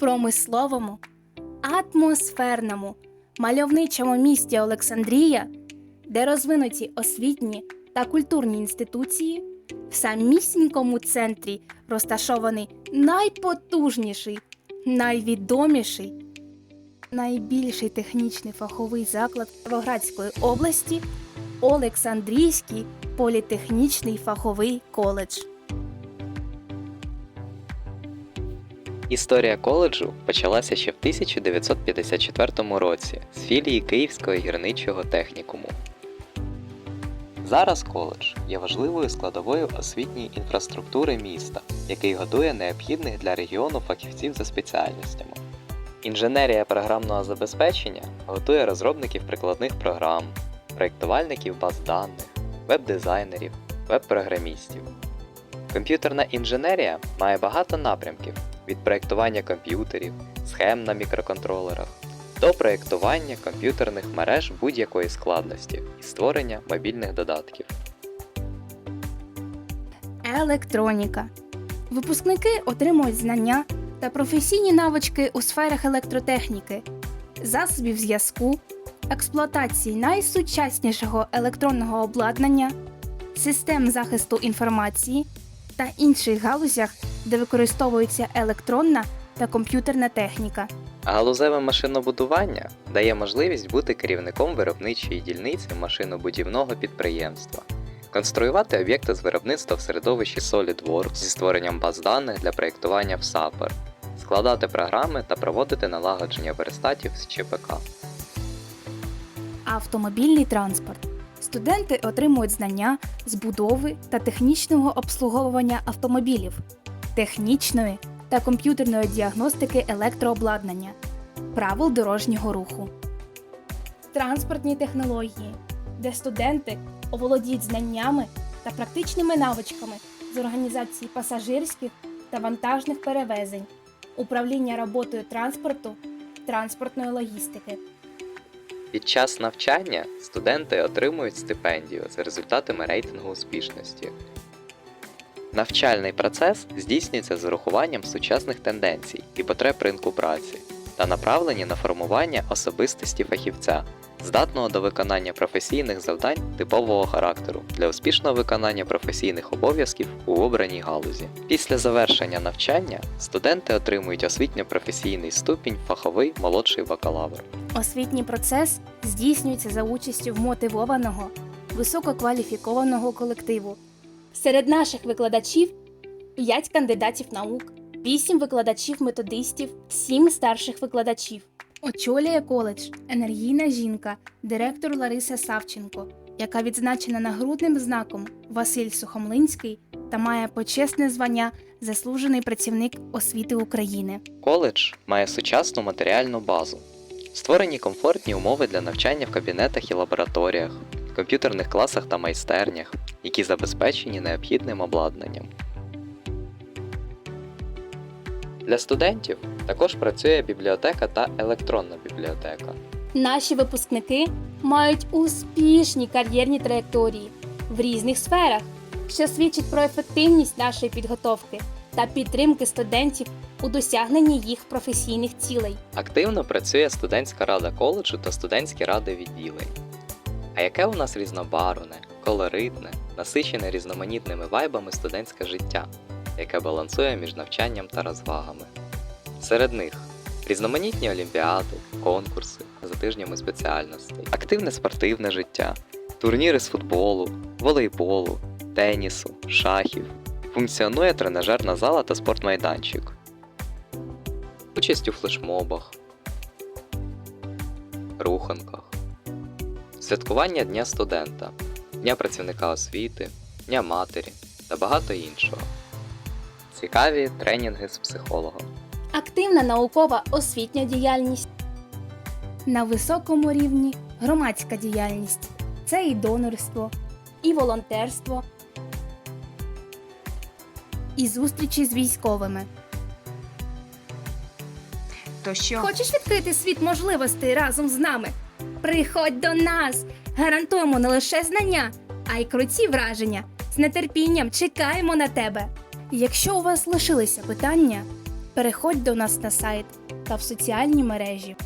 промисловому, атмосферному, мальовничому місті Олександрія, де розвинуті освітні та культурні інституції, в самісінькому центрі розташований найпотужніший, найвідоміший, найбільший технічний фаховий заклад Кіровоградської області Олександрійський політехнічний фаховий коледж. Історія коледжу почалася ще в 1954 році з філії Київського гірничого технікуму. Зараз коледж є важливою складовою освітньої інфраструктури міста, який готує необхідних для регіону фахівців за спеціальностями. Інженерія програмного забезпечення готує розробників прикладних програм, проєктувальників баз даних, веб-дизайнерів, веб-програмістів. Комп'ютерна інженерія має багато напрямків від проєктування комп'ютерів, схем на мікроконтролерах до проєктування комп'ютерних мереж будь-якої складності і створення мобільних додатків. Електроніка. Випускники отримують знання та професійні навички у сферах електротехніки, засобів зв'язку, експлуатації найсучаснішого електронного обладнання, систем захисту інформації та інших галузях, де використовується електронна та комп'ютерна техніка. Галузеве машинобудування дає можливість бути керівником виробничої дільниці машинобудівного підприємства, конструювати об'єкти з виробництва в середовищі SolidWorks зі створенням баз даних для проєктування в SAPR, складати програми та проводити налагодження верстатів з ЧПК. Автомобільний транспорт. Студенти отримують знання з будови та технічного обслуговування автомобілів, технічної та комп'ютерної діагностики електрообладнання, правил дорожнього руху. Транспортні технології, де студенти оволодіють знаннями та практичними навичками з організації пасажирських та вантажних перевезень, управління роботою транспорту, транспортної логістики. Під час навчання студенти отримують стипендію за результатами рейтингу успішності. Навчальний процес здійснюється з урахуванням сучасних тенденцій і потреб ринку праці та направлені на формування особистості фахівця, здатного до виконання професійних завдань типового характеру для успішного виконання професійних обов'язків у обраній галузі. Після завершення навчання студенти отримують освітньо-професійний ступінь фаховий молодший бакалавр. Освітній процес здійснюється за участю вмотивованого, висококваліфікованого колективу. Серед наших викладачів 5 кандидатів наук, 8 викладачів-методистів, 7 старших викладачів. Очолює коледж енергійна жінка, директор Лариса Савченко, яка відзначена нагрудним знаком Василь Сухомлинський та має почесне звання Заслужений працівник освіти України. Коледж має сучасну матеріальну базу, створені комфортні умови для навчання в кабінетах і лабораторіях, комп'ютерних класах та майстернях, які забезпечені необхідним обладнанням. Для студентів також працює бібліотека та електронна бібліотека. Наші випускники мають успішні кар'єрні траєкторії в різних сферах, що свідчить про ефективність нашої підготовки та підтримки студентів у досягненні їх професійних цілей. Активно працює студентська рада коледжу та студентські ради відділень. А яке у нас різнобарвне, колоритне, насичене різноманітними вайбами студентське життя, яке балансує між навчанням та розвагами. Серед них різноманітні олімпіади, конкурси за тижнями спеціальностей, активне спортивне життя, турніри з футболу, волейболу, тенісу, шахів. Функціонує тренажерна зала та спортмайданчик. Участь у флешмобах, руханках, святкування Дня студента, Дня працівника освіти, Дня матері та багато іншого. Цікаві тренінги з психологом. Активна наукова освітня діяльність. На високому рівні громадська діяльність. Це і донорство, і волонтерство, і зустрічі з військовими. То що? Хочеш відкрити світ можливостей разом з нами? Приходь до нас! Гарантуємо не лише знання, а й круті враження. З нетерпінням чекаємо на тебе. Якщо у вас лишилися питання, Переходь до нас на сайт та в соціальні мережі.